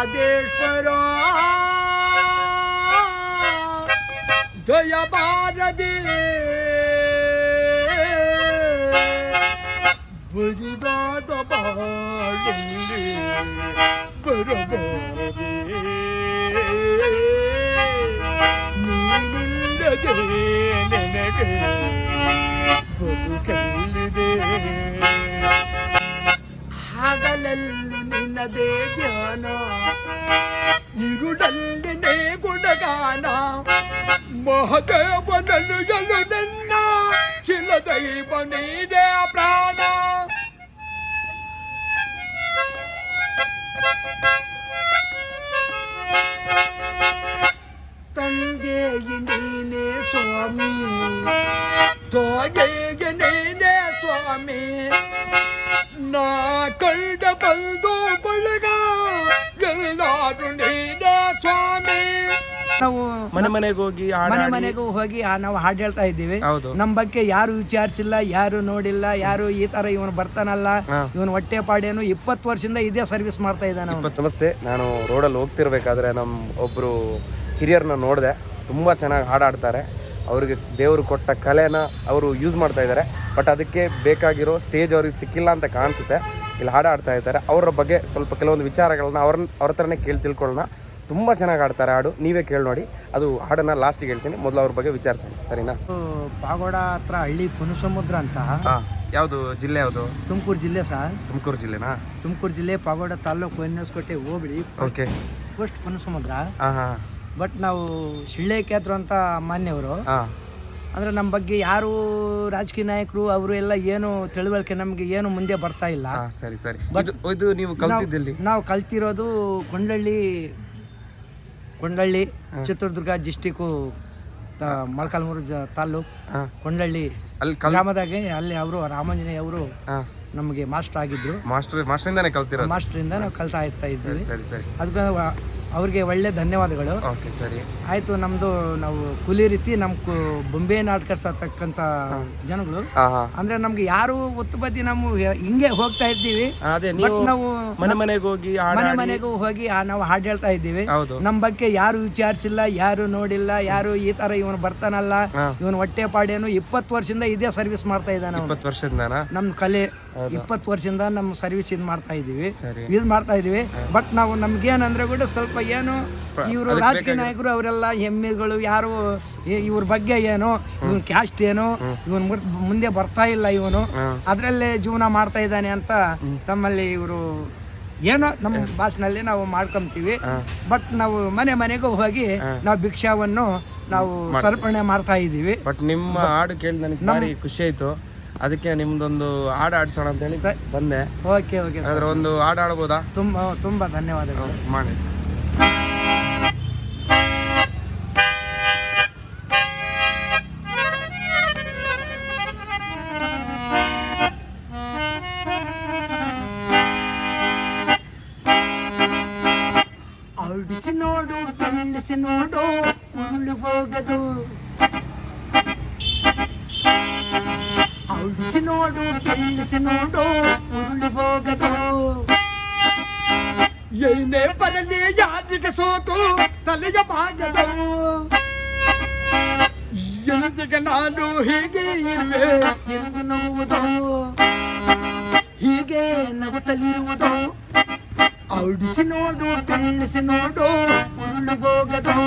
ಮಾದೇಶ್ವರ ದಯ ಬಾರದೆ ಬರಿದಾದ ಬಾಳಲ್ಲಿ ಬರಬಾರದೆ. ನೀನಿಲ್ಲದೆ ನನಗೆ ಬದುಕಲ್ಲಿದೆ. ಹಗಲಲ್ಲಿ ನಿನ್ನದೇ ಧ್ಯಾನ ഇരുടല്ലിനെ ഗുണഗാന മഹദേവനല്ലു എഴുതുന്ന ചില ദൈവ നീരെ പ്രാണ ತಂದೆಯ ನೀನೇ ಸ್ವಾಮಿ ತೋಗೆಯ ನೀನೇ ಸ್ವಾಮಿ ಎಲ್ಲಾರು ನೀನೇ ಸ್ವಾಮಿ. ನಾವು ಮನೆ ಮನೆಗೆ ಹೋಗಿ ಹಾಡ್ ಮನೆ ಹಾಡಿ- ಮನೆಗೂ ಹೋಗಿ ಆ ನಾವು ಹಾಡು ಹೇಳ್ತಾ ಇದ್ದೀವಿ. ಹೌದು. ನಮ್ಮ ಬಗ್ಗೆ ಯಾರು ವಿಚಾರಿಸಿಲ್ಲ ಯಾರು ನೋಡಿಲ್ಲ ಯಾರು ಈ ತರ ಇವನು ಬರ್ತಾನಲ್ಲ ಹಾ. ಇವನು ಹೊಟ್ಟೆ ಪಾಡೇನು ಇಪ್ಪತ್ತು ವರ್ಷದಿಂದ ಇದೇ ಸರ್ವಿಸ್ ಮಾಡ್ತಾ ಇದ್ದಾನೆ ಅವನು. ಇಪ್ಪತ್ತು ನಮಸ್ತೆ. ನಾನು ರೋಡಲ್ಲಿ ಹೋಗ್ತಿರ್ಬೇಕಾದ್ರೆ ನಮ್ಮ ಒಬ್ರು ಹಿರಿಯರನ್ನ ನೋಡಿದೆ. ತುಂಬಾ ಚೆನ್ನಾಗಿ ಹಾಡಾಡ್ತಾರೆ ಅವ್ರಿಗೆ ದೇವರು ಕೊಟ್ಟ ಕಲೆನ ಅವರು ಯೂಸ್ ಮಾಡ್ತಾ ಇದ್ದಾರೆ. ಬಟ್ ಅದಕ್ಕೆ ಬೇಕಾಗಿರೋ ಸ್ಟೇಜ್ ಅವ್ರಿಗೆ ಸಿಕ್ಕಿಲ್ಲ ಅಂತ ಕಾಣಿಸುತ್ತೆ. ಇಲ್ಲಿ ಹಾಡಾಡ್ತಾ ಇದ್ದಾರೆ. ಅವರ ಬಗ್ಗೆ ಸ್ವಲ್ಪ ಕೆಲವೊಂದು ವಿಚಾರಗಳನ್ನ ಅವ್ರನ್ನ ಅವ್ರ ಹತ್ರನೇ ಕೇಳಿ ತಿಳ್ಕೊಳ್ಳೋಣ. ತುಂಬ ಚೆನ್ನಾಗಿ ಆಡ್ತಾರೆ ಹಾಡು. ನೀವೇ ಕೇಳಿ ನೋಡಿ. ಅದು ಹಾಡನ್ನು ಲಾಸ್ಟಿಗೆ ಹೇಳ್ತೀನಿ. ಮೊದಲು ಅವ್ರ ಬಗ್ಗೆ ವಿಚಾರಿಸೋಣ. ಸರಿನಾ? ಪಾಗೋಡ ಹತ್ರ ಹಳ್ಳಿ ಪುನಸಮುದ್ರ ಅಂತ. ಯಾವುದು? ಜಿಲ್ಲೆ ಯಾವುದು? ತುಮಕೂರು ಜಿಲ್ಲೆ ಸರ್. ತುಮಕೂರು ಜಿಲ್ಲೆನಾ? ತುಮಕೂರು ಜಿಲ್ಲೆ pagoda taluk Honnaskote hobli okay first Punasamudra. But ನಾವು ಶಿಳ್ಳೆ ಕೇತ್ರ ಅಂತ ಮಾನ್ಯವರು. ಹಾಂ. ಅಂದ್ರೆ ನಮ್ಮ ಬಗ್ಗೆ ಯಾರು ರಾಜಕೀಯ ನಾಯಕರು ಅವರು ಎಲ್ಲ ಏನು ತಿಳುವಳಿಕೆ ನಮಗೆ ಏನು ಮುಂದೆ ಬರ್ತಾ ಇಲ್ಲ. ಸರಿ ಸರಿ. ಇದು ನೀವು ಕಲ್ತಿದ್ದಲ್ಲಿ? ನಾವು ಕಲ್ತಿರೋದು ಕೊಂಡಳ್ಳಿ ಕೊಂಡಳ್ಳಿ ಚಿತ್ರದುರ್ಗ ಡಿಸ್ಟಿಕ್ಕು ಮೊಳಕಾಲ್ಮೂರು ತಾಲ್ಲೂಕು ಕೊಂಡಳ್ಳಿ ಅಲ್ಲಿ ಗ್ರಾಮದಾಗೆ ಅಲ್ಲಿ ಅವರು ರಾಮಾಂಜನೇಯ ಅವರು ನಮಗೆ ಮಾಸ್ಟರ್ ಆಗಿದ್ರು. ಮಾಸ್ಟರ್ ಮಾಸ್ಟರ್ ಮಾಸ್ಟರ್ ಇಂದ ನಾವು ಕಲ್ತಾ ಇರ್ತಾ ಇದ್ವಿ. ಸರಿ ಸರಿ. ಅದಕ್ಕೆ ಅವ್ರಿಗೆ ಒಳ್ಳೆ ಧನ್ಯವಾದಗಳು. ಓಕೆ ಸರಿ. ಆಯ್ತು ನಮ್ದು ನಾವು ಕೂಲಿ ರೀತಿ ನಮ್ ಬೊಂಬೆ ನಾಟಕರ್ತಕ್ಕಂಥ ಜನಗಳು. ಅಂದ್ರೆ ನಮ್ಗೆ ಯಾರು ಒತ್ತು ಬದಿ ನಾವು ಹಿಂಗೆ ಹೋಗ್ತಾ ಇದ್ದೀವಿ. ಅದೇ ನಾವು ಮನೆ ಮನೆಗೆ ಹೋಗಿ ಮನೆ ಮನೆಗೂ ಹೋಗಿ ನಾವು ಹಾಡ್ ಹೇಳ್ತಾ ಇದ್ದೀವಿ. ನಮ್ ನಮ್ಮ ಬಗ್ಗೆ ಯಾರು ವಿಚಾರಿಸಿಲ್ಲ ಯಾರು ನೋಡಿಲ್ಲ ಯಾರು ಈ ತರ ಇವನು ಬರ್ತಾನಲ್ಲ ಇವನ್ ಹೊಟ್ಟೆ ಪಾಡೇನು ಇಪ್ಪತ್ತು ವರ್ಷದಿಂದ ಇದೇ ಸರ್ವಿಸ್ ಮಾಡ್ತಾ ಇದ್ದಾನೆ ನಮ್ ಇಪ್ಪತ್ತು ವರ್ಷದಿಂದನಾ? ನಮ್ಮ ಕಲೆ. ಇಪ್ಪತ್ತು ವರ್ಷದಿಂದ ನಮ್ಮ ಸರ್ವಿಸ್ ಇದು ಮಾಡ್ತಾ ಇದೀವಿ. ಇದು ಮಾಡ್ತಾ ಇದೀವಿ. ಬಟ್ ನಾವು ನಮ್ಗೇನಂದ್ರೆ ಕೂಡ ಸ್ವಲ್ಪ ಏನು ಇವರು ರಾಜಕೀಯ ನಾಯಕರು ಅವರೆಲ್ಲ ಎಮ್ಮೆಗಳು ಯಾರು ಇವ್ರ ಬಗ್ಗೆ ಏನು ಇವನ್ ಕ್ಯಾಸ್ಟ್ ಏನು ಇವನ್ ಮುಂದೆ ಬರ್ತಾ ಇಲ್ಲ ಇವನು. ಅದ್ರಲ್ಲೇ ಜೀವನ ಮಾಡ್ತಾ ಇದ್ದಾನೆ ಅಂತ ತಮ್ಮಲ್ಲಿ ಇವರು ಏನೋ ನಮ್ಮ ಭಾಷೆನಲ್ಲಿ ನಾವು ಮಾಡ್ಕೊಂತೀವಿ. ಬಟ್ ನಾವು ಮನೆ ಮನೆಗೂ ಹೋಗಿ ನಾವು ಭಿಕ್ಷಾವನ್ನು ನಾವು ಸರ್ಪಣೆ ಮಾಡ್ತಾ ಇದ್ದೀವಿ ಬಟ್ ನಿಮ್ಮ ಹಾಡು ಕೇಳಿ ನನಗೆ ಖುಷಿ ಆಯ್ತು. ಅದಕ್ಕೆ ನಿಮ್ದೊಂದು ಹಾಡು ಆಡ್ಸೋಣ ಅಂತ ಹೇಳಿ ಬಂದೆ. ಓಕೆ ಓಕೆ ಅದ್ರ ಒಂದು ಹಾಡು ಆಡ್ಬೋದಾ ತುಂಬ ತುಂಬ ಧನ್ಯವಾದಗಳು. ಮಾಡಿ. ಆಡಿಸಿ ನೋಡು ಕಂಡಿಸಿ ನೋಡು ಉಳ್ಳು ಹೋಗದು. ಔಡಿಸಿ ನೋಡು, ಕೆಲಸ ನೋಡು, ಉರುಳು ಹೋಗದು. ಏನೇ ಬರಲಿ ಯಾರಿಗೆ ಸೋತು, ತಲೆಯ ಬಾಗದು. ಎಂದಿಗೆ ನಾನು ಹೀಗೆ ಇರುವೆ, ಎಂದು ನೋವುದು. ಹೀಗೆ ನಗುತ್ತಲಿರುವುದು. ಔಡಿಸಿ ನೋಡು ಬೆಳೆಸಿ ನೋಡು, ಉರುಳು ಹೋಗದು.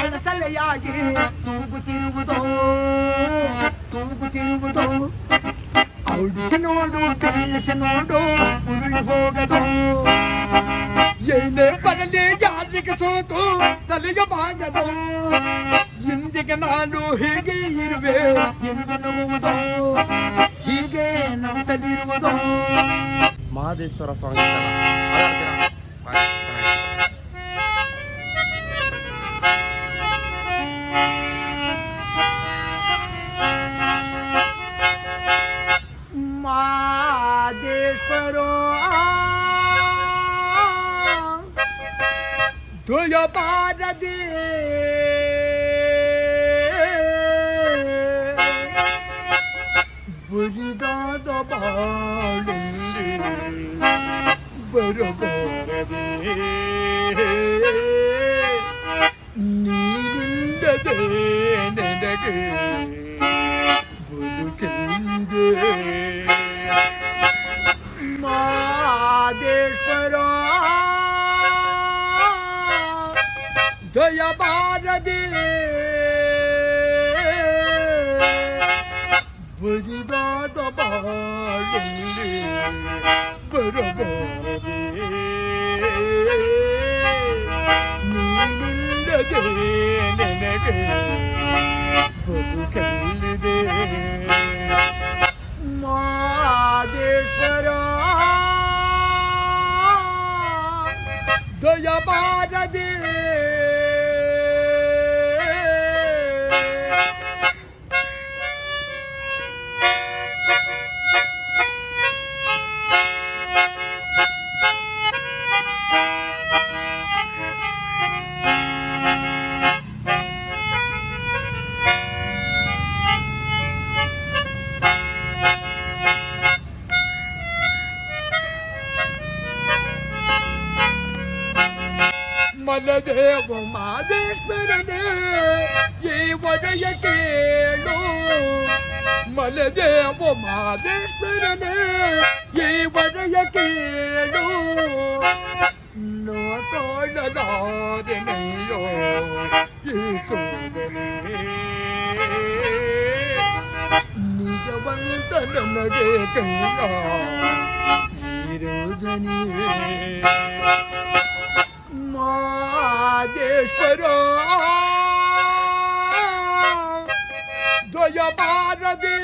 ಅಳಸಲೆಯಾಗಿ ತೂಗುತ್ತಿರುವುದು. ತೂಗುತ್ತಿರುವುದು. ಔಡಿಸಿ ನೋಡು ಬೆಳೆಸಿ ನೋಡು, ಉರುಳಿ ಹೋಗದು. ಏನೇ ಬರಲಿ ಯಾರಿಗೆ ಸೋತು, ತಲೆಗೆ ಬಾಗದು. ಇಂದಿಗೆ ನಾನು ಹೀಗೆ ಇರುವೆ ಎಂದು ನೋವುದು. ಹೀಗೆ ನಗುತ್ತಲಿರುವುದು ಮಹದೇಶ್ವರ ಸಾಂಗ್ ದುಯ ಬಾರದೆ ಬುರಿದಾದ ದಯ ಬಾರದೆ ಬರಿದಾದ ಬಾಳಲ್ಲಿ ಬರಬಾರದೆ ನೀನಿಲ್ಲದೆ ನನಗೆ ಬದುಕಲ್ಲಿದೆ ಮಾದೇಶ್ವರ ದಯ ಬಾರದೆ ಮಲದೇವ ಮಾದೇಶ್ವರನೇ ಈ ಒಡೆಯ ಕೇಳು ಮಲದೇವ ಮಾದೇಶ್ವರನೇ ಈ ಒಡೆಯ ಕೇಳು ನೋಡೋಣದಾರನೆಯೋ ಈ ಸೋದರೇ ನಿಜವಂತ ನಮಗೆ ಕೈಯ ಇರುವುದನೇ ಮಾದೇಶ್ವರ ದಯ ಬಾರದೆ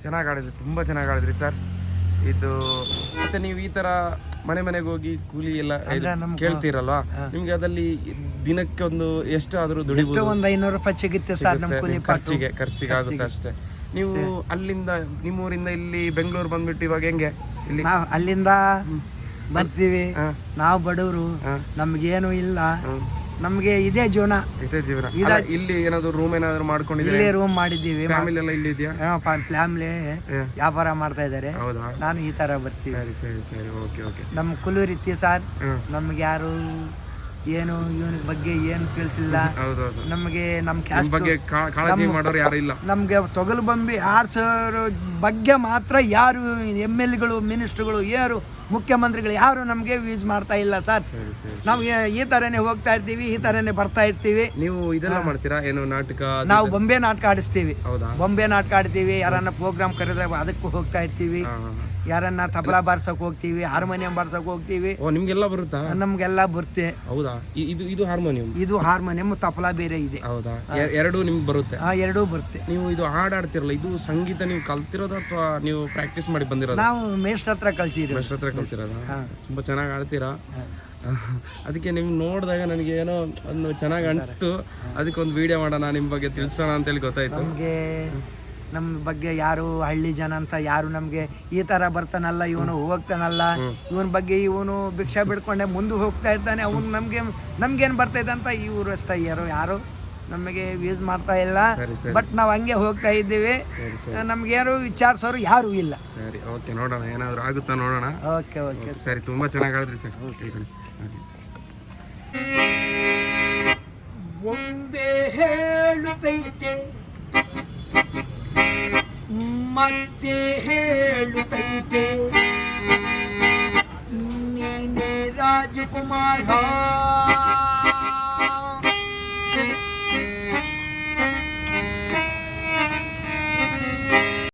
ಚೆನ್ನಾಗಿ ಆಡಿದ್ರಿ ತುಂಬ ಚೆನ್ನಾಗಿ ಆಡಿದ್ರಿ ಸರ್. ಇದು ಮತ್ತೆ ನೀವು ಈ ತರ ಮನೆ ಮನೆಗೆ ಹೋಗಿ ಕೂಲಿ ಎಲ್ಲ ಕೇಳ್ತೀರಲ್ವಾ? ನಿಮ್ಗೆ ಅದಲ್ಲಿ ದಿನಕ್ಕೆ ಒಂದು ಎಷ್ಟು ಆದ್ರೂ ದುಡಿಬಹುದು ಒಂದು ಒಂದ್ ಐನೂರು ರೂಪಾಯಿ ಸಿಗುತ್ತೆ ಸರ್ ನಮ್ಮ ಕೂಲಿ ಖರ್ಚಿಗೆ ಖರ್ಚಿಗೆ ಆಗುತ್ತೆ ಅಷ್ಟೇ. ನೀವು ಅಲ್ಲಿಂದ ನಿಮ್ಮೂರಿಂದ ಇಲ್ಲಿ ಬೆಂಗಳೂರು ಬಂದ್ಬಿಟ್ಟು ಇವಾಗ ಹೆಂಗೆ? ಇಲ್ಲಿ ಅಲ್ಲಿಂದ ಬರ್ತೀವಿ. ನಾವು ಬಡವರು. ನಮ್ಗೇನು ಇಲ್ಲ. ನಮ್ಗೆ ಇದೇ ಜೀವನ. ಇದೇ ಜೀವನ. ಇಲ್ಲಿ ಏನಾದ್ರು ರೂಮ್ ಏನಾದ್ರು ಮಾಡ್ಕೊಂಡಿದ್ರೆ? ಇಲ್ಲೇ ರೂಮ್ ಮಾಡಿದ್ದೀವಿ. ಫ್ಯಾಮಿಲಿ ಎಲ್ಲ ಇಲ್ಲಿ ಇದೆಯಾ ಫ್ಯಾಮಿಲಿ ವ್ಯಾಪಾರ ಮಾಡ್ತಾ ಇದ್ದಾರೆ ನಾನು ಈ ತರ ಬರ್ತೀವಿ. ಸರಿ ಸರಿ ಸರಿ. ಓಕೆ ಓಕೆ ನಮ್ಮ ಕುಲೂರಿತ್ತಿ ಸರ್. ನಮ್ಗೆ ಯಾರು ಏನು ಇವನ ಬಗ್ಗೆ ಏನು ತಿಳಿಸಿಲ್ಲ. ನಮಗೆ ನಮ್ಮ ನಿಮ್ ಕ್ಯಾಸ್ಟ್ ಬಗ್ಗೆ ಕಾಳಜಿ ಮಾಡೋರು ಯಾರು ಇಲ್ಲ. ನಮಗೆ ತೊಗಲು ಬಂಬಿ ಆಡ್ಸೋರ ಬಗ್ಗೆ ಮಾತ್ರ ಯಾರು ಎಂ ಎಲ್ಗಳು ಮಿನಿಸ್ಟರ್ಗಳು ಯಾರು ಮುಖ್ಯಮಂತ್ರಿಗಳು ಯಾರು ನಮಗೆ ಯೂಸ್ ಮಾಡ್ತಾ ಇಲ್ಲ ಸರ್. ನಾವು ಈ ತರನೇ ಹೋಗ್ತಾ ಇರ್ತೀವಿ ಈ ತರನೇ ಬರ್ತಾ ಇರ್ತೀವಿ. ನೀವು ಇದೆಲ್ಲ ಮಾಡ್ತೀರಾ? ಏನು ನಾಟಕ? ನಾವು? ಬೊಂಬೆ ನಾಟಕ ಆಡಿಸ್ತೀವಿ. ಹೌದಾ? ಬೊಂಬೆ ನಾಟಕ ಆಡ್ತೀವಿ ಯಾರನ್ನ ಪ್ರೋಗ್ರಾಮ್ ಕರೆದ್ರೆ ಅದಕ್ಕೂ ಹೋಗ್ತಾ ಇರ್ತೀವಿ. ಯಾರನ್ನ ತಬಲಾ ಬಾರ್ಸಕ್ ಹೋಗ್ತೀವಿ ಹಾರ್ಮೋನಿಯಂ ಬಾರ್ಸಕ್ ಹೋಗ್ತೀವಿ. ಓ ನಿಮ್ಗೆಲ್ಲ ಬರುತ್ತಾ? ನಮ್ಗೆಲ್ಲ ಬರುತ್ತೆ. ಹೌದಾ? ಇದು ಇದು ಹಾರ್ಮೋನಿಯಂ? ಇದು ಹಾರ್ಮೋನಿಯಂ ತಪಲಾ ಬೇರೆ ಇದೆ. ಹೌದಾ? ಎರಡು ನಿಮ್ಗೆ ಬರುತ್ತೆ? ಆ, ಎರಡೂ ಬರುತ್ತೆ. ನೀವು ಇದು ಹಾಡ್ ಆಡ್ತಿರಲ್ಲ ಇದು ಸಂಗೀತ ನೀವು ಕಲ್ತಿರೋದು ಅಥವಾ ನೀವು ಪ್ರಾಕ್ಟೀಸ್ ಮಾಡಿ ಬಂದಿರೋದು? ನಾವು ಮೇಸ್ಟ್ ಹತ್ರ ಕಲ್ತಿದ್ವಿ ಮೇಷ್ಟ್ರ ಹತ್ರ ಹಾ. ತುಂಬಾ ಚೆನ್ನಾಗಿ ಆಡ್ತೀರಾ? ಅದಕ್ಕೆ ನಿಮ್ಗೆ ನೋಡಿದಾಗ ನನಗೆ ಏನೋ ಒಂದು ಚೆನ್ನಾಗಿ ಅನಿಸ್ತು. ಅದಕ್ಕೆ ಒಂದು ವಿಡಿಯೋ ಮಾಡೋಣ ನಿಮ್ ಬಗ್ಗೆ ತಿಳಿಸೋಣ ಅಂತೇಳಿ ಗೊತ್ತಾಯ್ತು. ನಮಗೆ ನಮ್ಮ ಬಗ್ಗೆ ಯಾರು ಹಳ್ಳಿ ಜನ ಅಂತ ಯಾರು ನಮಗೆ ಈ ಥರ ಬರ್ತಾನಲ್ಲ ಇವನು ಹೋಗ್ತಾನಲ್ಲ ಇವನ ಬಗ್ಗೆ ಇವನು ಭಿಕ್ಷಾ ಬಿಡ್ಕೊಂಡೆ ಮುಂದೆ ಹೋಗ್ತಾ ಇರ್ತಾನೆ ಅವನು ನಮಗೆ ನಮ್ಗೇನು ಬರ್ತೈತೆ ಅಂತ ಇವರು ಅಷ್ಟೇ ಯಾರು ಯಾರು. ನಮಗೆ ಯೂಸ್ ಮಾಡ್ತಾ ಇಲ್ಲ. ಸರಿ ಸರಿ. ಬಟ್ ನಾವು ಹಂಗೆ ಹೋಗ್ತಾ ಇದ್ದೀವಿ. ಸರಿ ಸರಿ. ನಮ್ಗೆ ಯಾರು ವಿಚಾರಿಸೋರು ಯಾರು ಇಲ್ಲ. ಸರಿ ಓಕೆ ನೋಡೋಣ. ಏನಾದರೂ ಆಗುತ್ತಾ ನೋಡೋಣ? ಓಕೆ ಓಕೆ ಸರಿ ತುಂಬ ಚೆನ್ನಾಗಿ ಆಡಿದ್ರಿ ಸರ್ ಓಕೆ ಒಂದೇ ಹೇಳುತ್ತೈತೆ. ಮತ್ತೆ ಹೇಳುತ್ತೈತೆ. ನೀನೇ ರಾಜಕುಮಾರ.